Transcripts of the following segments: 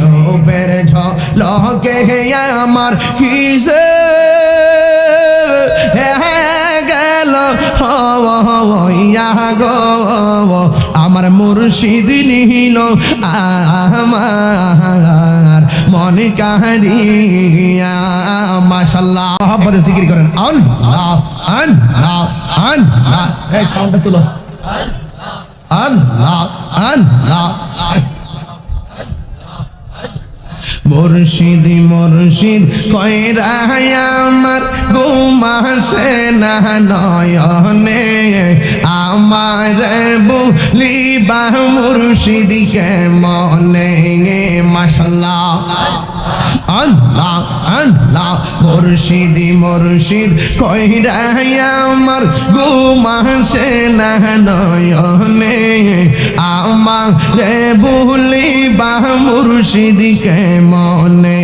রূপের ঝলকে আমার কিসে? গেল হইয়া গো আমার মুর্শিদ নিল আমার, মন কাহারিয়া মাশাল্লাহ মহব্বতে জিকির করেন। আল্লাহ আল্লাহ আল্লাহ। এই সাউন্ডটা তুলো। আল্লাহ আল্লাহ মুর্শিদ মুর্শিদ কয়রা আমার ঘুমাসে না নয়নে আমার বলিবা মুর্শিদকে মনে মাশাল্লাহ। আল্লাহ আল্লাহ, মুর্শিদ মুর্শিদ, কইরা আমার ঘুমাসে না নয়নে আমার বলিবা মুর্শিদকে মনে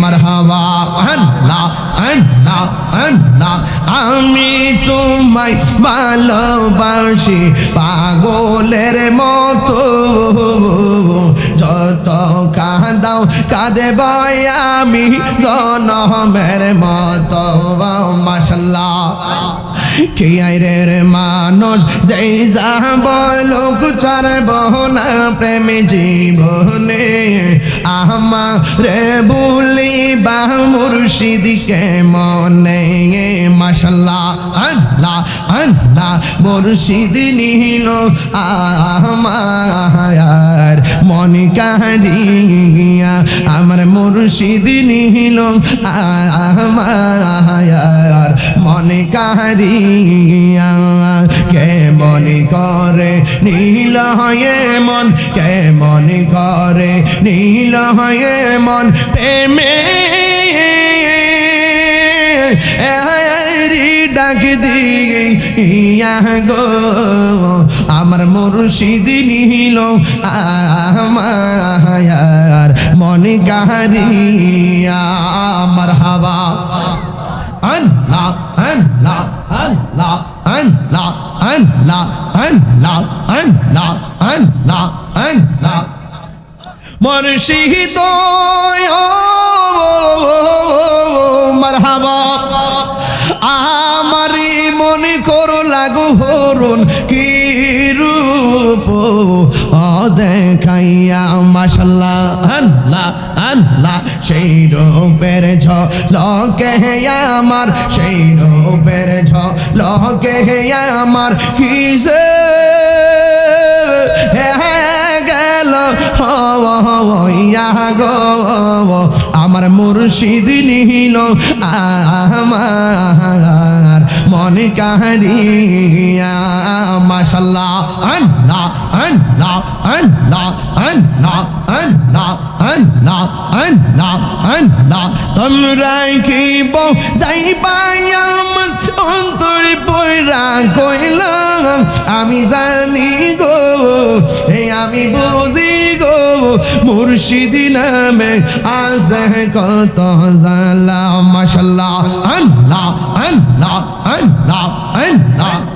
মারহাবা আল্লাহ আল্লাহ আল্লাহ আমি তোমায় ভালোবাসি পাগলের মতো যত কাঁদাও কাঁদে বয় আমি জনমের মতো মাসাল্লাহ কে আইরের মানুষ, যেই যা বলুক ছাড়ব না প্রেম জীবনে। আমারে বলি বা মুর্শিদকে মনে মাসাল্লাহ আল্লাহ আল্লাহ, মুর্শিদ নিল আমার মন কাহারিয়া আমার মুর্শিদ নিল আমার মন কাহারিয়া কে মনে করে নীল হয়ে মন কে মনে করে নীল হয়ে মন প্রেমে। ডাক দিয়ে, ইয়া গো, আমার মুর্শিদ নিল, আমার মনে কাহারিয়া আমার হাওয়া আল্লাহ আল্লাহ আল্লাহ আল্লাহ আল্লাহ আল্লাহ আল্লাহ আল্লাহ আল্লাহ মুর্শিদ মারহাবা আমারি মনে করো লাগু হরুন কি রূপ দেখাইয়া মাশাল্লাহ। আল্লাহ আল্লাহ। সেই রূপের ঝ লকে আমার সেই রূপের আমার। কিসে গেল হইয়া গো আমার মুর্শিদ নিল আমার মন কাহারিয়া মাশাল্লাহ। আল্লাহ। আল্লাহ আল্লাহ আল্লাহ আল্লাহ আল্লাহ আল্লাহ আল্লাহ তোমরা কি বউ যাই আমার অন্তরে পয়রা কইল? আমি জানি গো, এ আমি বুঝি গো, মুর্শিদি নামে আছে কত জালা, মাশাল্লাহ। আল্লাহ আল্লাহ আল্লাহ আল্লাহ।